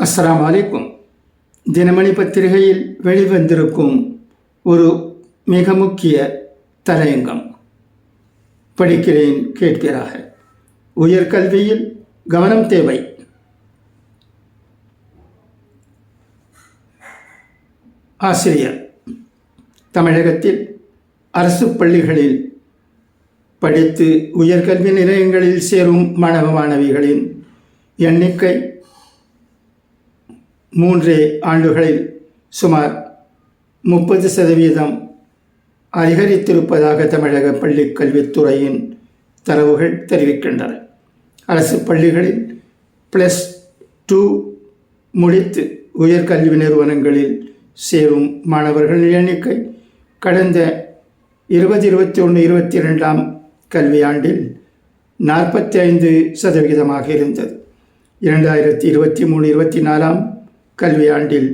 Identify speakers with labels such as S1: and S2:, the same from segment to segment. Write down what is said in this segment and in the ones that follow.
S1: அஸ்லாம் வலைக்கும் தினமணி பத்திரிகையில் வெளிவந்திருக்கும் ஒரு மிக முக்கிய தலையங்கம். படிக்கிறேன் கேட்கிறாக உயர்கல்வியில் கவனம் தேவை. ஆசிரியர். தமிழகத்தில் அரசு பள்ளிகளில் படித்து உயர்கல்வி நிலையங்களில் சேரும் மாணவ மாணவிகளின் எண்ணிக்கை மூன்றே ஆண்டுகளில் சுமார் முப்பது சதவீதம் அதிகரித்திருப்பதாக தமிழக பள்ளிக் கல்வித்துறையின் தரவுகள் தெரிவிக்கின்றன. அரசு பள்ளிகளில் ப்ளஸ் டூ முடித்து உயர்கல்வி நிறுவனங்களில் சேரும் மாணவர்களின் எண்ணிக்கை கடந்த இருபது இருபத்தி ஒன்று இருபத்தி ரெண்டாம் கல்வியாண்டில் நாற்பத்தி ஐந்து சதவிகிதமாக இருந்தது. இரண்டாயிரத்தி இருபத்தி மூணு இருபத்தி நாலாம் கல்வியாண்டில்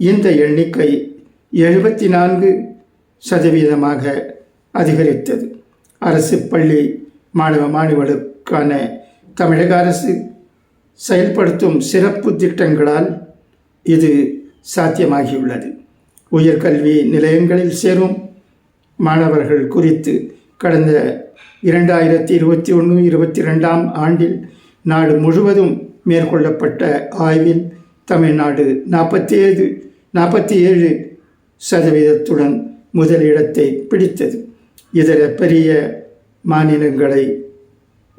S1: இந்த எண்ணிக்கை எழுபத்தி நான்கு சதவீதமாக அதிகரித்தது. அரசு பள்ளி மாணவ மாணவர்களுக்கான தமிழக அரசு செயல்படுத்தும் சிறப்பு திட்டங்களால் இது சாத்தியமாகியுள்ளது. உயர்கல்வி நிலையங்களில் சேரும் மாணவர்கள் குறித்து கடந்த இரண்டாயிரத்தி இருபத்தி ஒன்று இருபத்தி ரெண்டாம் ஆண்டில் நாடு முழுவதும் மேற்கொள்ளப்பட்ட ஆய்வில் தமிழ்நாடு நாற்பத்தி ஏழு நாற்பத்தி ஏழு சதவீதத்துடன் முதலிடத்தை பிடித்தது. இதர பெரிய மாநிலங்களை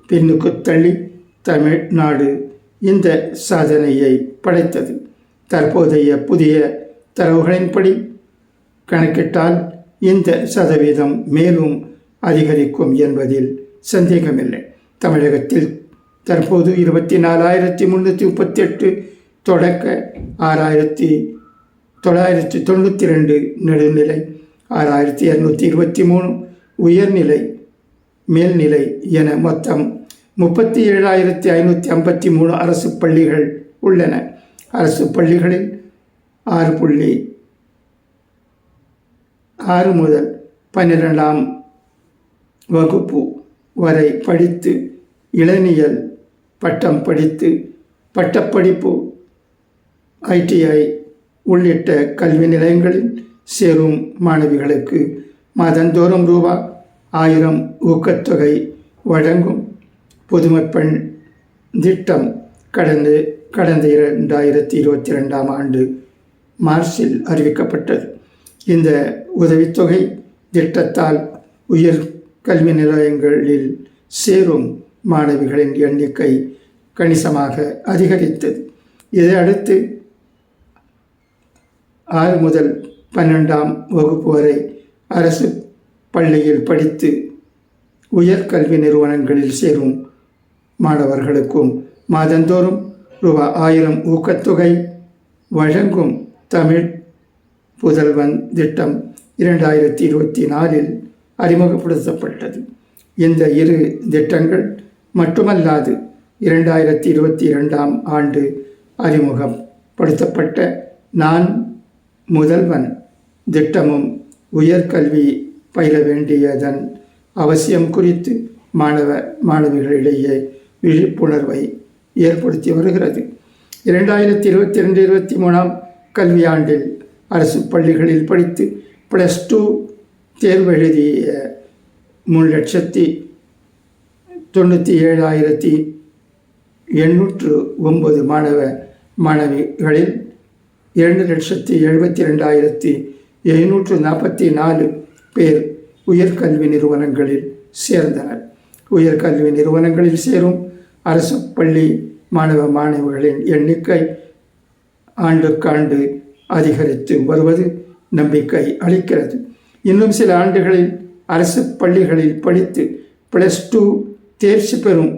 S1: பின்னுக்கு தள்ளி தமிழ்நாடு இந்த சாதனையை படைத்தது. தற்போதைய புதிய தரவுகளின்படி கணக்கிட்டால் இந்த சதவீதம் மேலும் அதிகரிக்கும் என்பதில் சந்தேகமில்லை. தமிழகத்தில் தற்போது இருபத்தி நாலாயிரத்தி முந்நூற்றி முப்பத்தி எட்டு தொடக்க ஆறாயிரத்தி தொள்ளாயிரத்தி தொண்ணூற்றி ரெண்டு நடுநிலை ஆறாயிரத்தி இரநூத்தி இருபத்தி மூணு உயர்நிலை மேல்நிலை என மொத்தம் முப்பத்தி ஏழாயிரத்தி ஐநூற்றி ஐம்பத்தி மூணு அரசு பள்ளிகள் உள்ளன. அரசு பள்ளிகளில் ஆறு புள்ளி ஆறு முதல் பன்னிரெண்டாம் வகுப்பு வரை படித்து இளநியல் பட்டம் படித்து பட்டப்படிப்பு ஐடிஐ உள்ளிட்ட கல்வி நிலையங்களில் சேரும் மாணவிகளுக்கு மாதந்தோறும் ரூபா ஆயிரம் ஊக்கத்தொகை வழங்கும் பொதுமைப்பெண் திட்டம் கடந்த கடந்த இரண்டாயிரத்தி இருபத்தி ரெண்டாம் ஆண்டு மார்ச்சில் அறிவிக்கப்பட்டது. இந்த உதவித்தொகை திட்டத்தால் உயர் கல்வி நிலையங்களில் சேரும் மாணவிகளின் எண்ணிக்கை கணிசமாக அதிகரித்தது. இதையடுத்து ஆறு முதல் பன்னெண்டாம் வகுப்பு வரை அரசு பள்ளியில் படித்து உயர்கல்வி நிறுவனங்களில் சேரும் மாணவர்களுக்கும் மாதந்தோறும் ரூபாய் ஆயிரம் ஊக்கத்தொகை வழங்கும் தமிழ் புதல்வன் திட்டம் இரண்டாயிரத்தி இருபத்தி நாலில் அறிமுகப்படுத்தப்பட்டது. இந்த இரு திட்டங்கள் மட்டுமல்லாது இரண்டாயிரத்தி இருபத்தி இரண்டாம் ஆண்டு அறிமுகப்படுத்தப்பட்ட நான் முதல்வன் திட்டமும் உயர்கல்வி பயில வேண்டியதன் அவசியம் குறித்து மாணவ மாணவிகளிடையே விழிப்புணர்வை ஏற்படுத்தி வருகிறது. இரண்டாயிரத்தி இருபத்தி ரெண்டு இருபத்தி மூணாம் கல்வியாண்டில் அரசு பள்ளிகளில் படித்து ப்ளஸ் டூ தேர்வு எழுதிய மூணு லட்சத்தி தொண்ணூற்றி ஏழாயிரத்தி எண்ணூற்று ஒன்பது மாணவ மாணவிகளில் இரண்டு லட்சத்தி எழுபத்தி ரெண்டாயிரத்தி எழுநூற்று நாற்பத்தி நாலு பேர் உயர்கல்வி நிறுவனங்களில் சேர்ந்தனர். உயர்கல்வி நிறுவனங்களில் சேரும் அரசு பள்ளி மாணவ மாணவிகளின் எண்ணிக்கை ஆண்டுக்காண்டு அதிகரித்து வருவது நம்பிக்கை அளிக்கிறது. இன்னும் சில ஆண்டுகளில் அரசு பள்ளிகளில் படித்து ப்ளஸ் டூ தேர்ச்சி பெறும்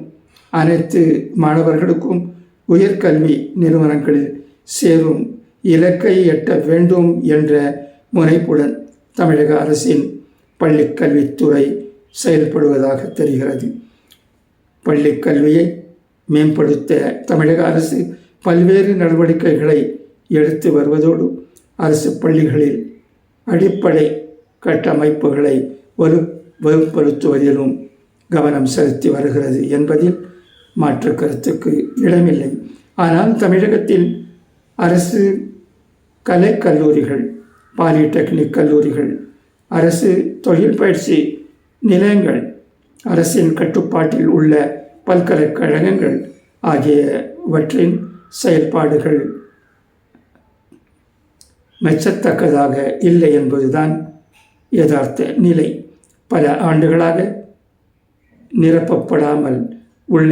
S1: அனைத்து மாணவர்களுக்கும் உயர்கல்வி நிறுவனங்களில் சேரும் இலக்கை எட்ட வேண்டும் என்ற முனைப்புடன் தமிழக அரசின் பள்ளிக்கல்வித்துறை செயல்படுவதாக தெரிகிறது. பள்ளிக்கல்வியை மேம்படுத்த தமிழக அரசு பல்வேறு நடவடிக்கைகளை எடுத்து வருவதோடு அரசு பள்ளிகளில் அடிப்படை கட்டமைப்புகளை வலு வலுப்படுத்துவதிலும் கவனம் செலுத்தி வருகிறது என்பதில் மாற்று கருத்துக்கு இடமில்லை. ஆனால் தமிழகத்தில் அரசு கலைக்கல்லூரிகள் பாலிடெக்னிக் கல்லூரிகள் அரசு தொழில் பயிற்சி நிலையங்கள் அரசின் கட்டுப்பாட்டில் உள்ள பல்கலைக்கழகங்கள் ஆகியவற்றின் செயல்பாடுகள் மெச்சத்தக்கதாக இல்லை என்பதுதான் யதார்த்த நிலை. பல ஆண்டுகளாக நிரப்பப்படாமல் உள்ள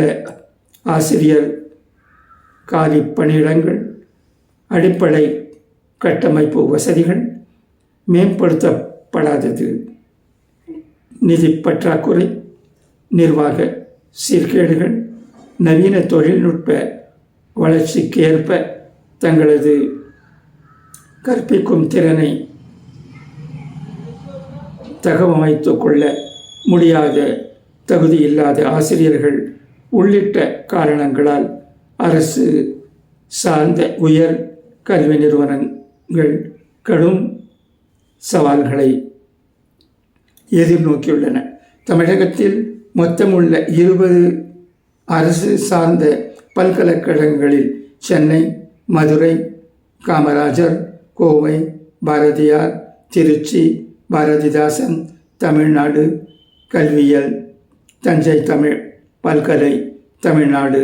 S1: ஆசிரியர் காலி பணியிடங்கள் அடிப்படை கட்டமைப்பு வசதிகள் மேம்படுத்தப்படாதது. நிதி பற்றாக்குறை நிர்வாக சீர்கேடுகள் நவீன தொழில்நுட்ப வளர்ச்சிக்கு ஏற்ப தங்களது கற்பிக்கும் திறனை தகவமைத்து கொள்ள முடியாத தகுதி இல்லாத ஆசிரியர்கள் உள்ளிட்ட காரணங்களால் அரசு சார்ந்த உயர் கல்வி நிறுவனங்கள் கடும் சவால்களை எதிர்நோக்கியுள்ளன. தமிழகத்தில் மொத்தமுள்ள இருபது அரசு சார்ந்த பல்கலைக்கழகங்களில் சென்னை மதுரை காமராஜர் கோவை பாரதியார் திருச்சி பாரதிதாசன் தமிழ்நாடு கல்வியல் தஞ்சை தமிழ் பல்கலை தமிழ்நாடு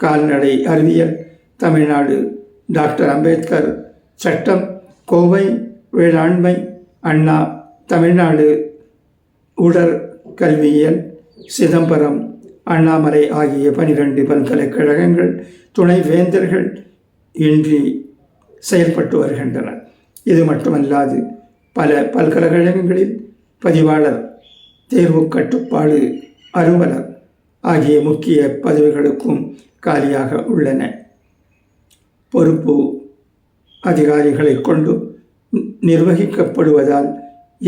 S1: கால்நடை அறிவியல் தமிழ்நாடு டாக்டர் அம்பேத்கர் சட்டம் கோவை வேளாண்மை அண்ணா தமிழ்நாடு உடற் கல்வியியல் சிதம்பரம் அண்ணாமலை ஆகிய பனிரெண்டு பல்கலைக்கழகங்கள் துணை வேந்தர்கள் இன்றி செயல்பட்டு வருகின்றன. இது மட்டுமல்லாது பல பல்கலைக்கழகங்களில் பதிவாளர் தேர்வு கட்டுப்பாடு அலுவலர் ஆகிய முக்கிய பதவிகளுக்கும் காலியாக உள்ளன. பொறுப்பு அதிகாரிகளை கொண்டு நிர்வகிக்கப்படுவதால்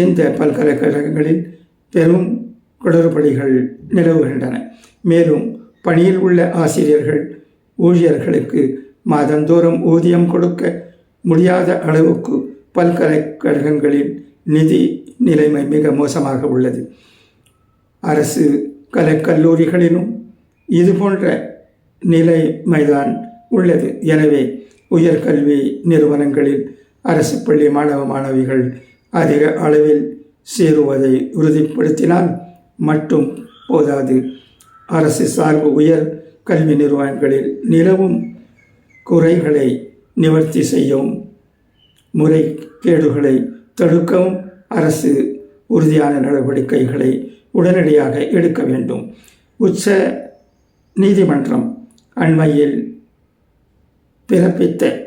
S1: இந்த பல்கலைக்கழகங்களில் பெரும் குளறுபடிகள் நிலவுகின்றன. மேலும் பணியில் உள்ள ஆசிரியர்கள் ஊழியர்களுக்கு மாதந்தோறும் ஊதியம் கொடுக்க முடியாத அளவுக்கு பல்கலைக்கழகங்களின் நிதி நிலைமை மிக மோசமாக உள்ளது. அரசு கலைக்கல்லூரிகளிலும் இது போன்ற நிலைமைதான் உள்ளது. எனவே உயர்கல்வி நிறுவனங்களில் அரசு பள்ளி மாணவ மாணவிகள் அதிக அளவில் சேருவதை உறுதிப்படுத்தினால் மட்டும் போதாது. அரசு சார்பு உயர் கல்வி நிறுவனங்களில் நிலவும் குறைகளை நிவர்த்தி செய்யவும் முறைகேடுகளை தடுக்கவும் அரசு உறுதியான நடவடிக்கைகளை உடனடியாக எடுக்க வேண்டும். உச்ச நீதிமன்றம் அண்மையில் பிறப்பித்த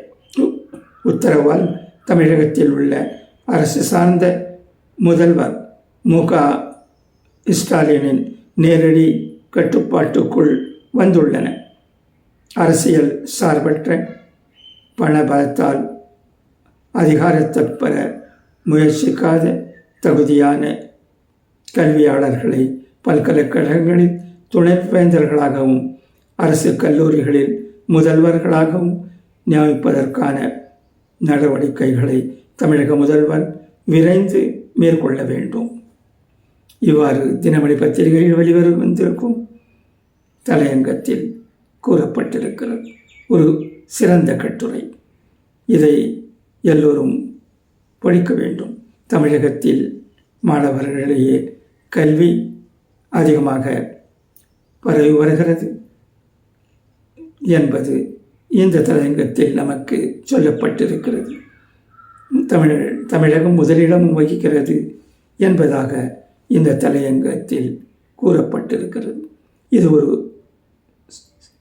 S1: உத்தரவால் தமிழகத்தில் உள்ள அரசு சார்ந்த முதல்வர் மு. க. ஸ்டாலினின் நேரடி கட்டுப்பாட்டுக்குள் வந்துள்ளன. அரசியல் சார்பற்ற பணபலத்தால் அதிகாரத்தை பெற முயற்சிக்காத தகுதியான கல்வியாளர்களை பல்கலைக்கழகங்களில் துணைவேந்தர்களாகவும் அரசு கல்லூரிகளில் முதல்வர்களாகவும் நியமிப்பதற்கான நடவடிக்கைகளை தமிழக முதல்வர் விரைந்து மேற்கொள்ள வேண்டும். இவ்வாறு தினமணி பத்திரிகையில் வெளிவரும் தலையங்கத்தில் கூறப்பட்டிருக்கிறது. ஒரு சிறந்த கட்டுரை. இதை எல்லோரும் படிக்க வேண்டும். தமிழகத்தில் மாணவர்களிடையே கல்வி அதிகமாக பரவி வருகிறது. என்பது இந்த தலையங்கத்தில் நமக்கு சொல்லப்பட்டிருக்கிறது. தமிழ் தமிழகம் முதலிடம் வகிக்கிறது என்பதாக இந்த தலையங்கத்தில் கூறப்பட்டிருக்கிறது. இது ஒரு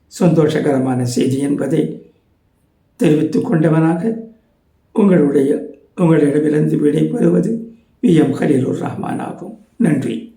S1: சந்தோஷகரமான செய்தி என்பதை தெரிவித்து கொண்டவனாக உங்களுடைய உங்களிடமிருந்து விடைபெறுவது வி எம் ஹலீலுர் ரஹ்மான் ஆகும். நன்றி.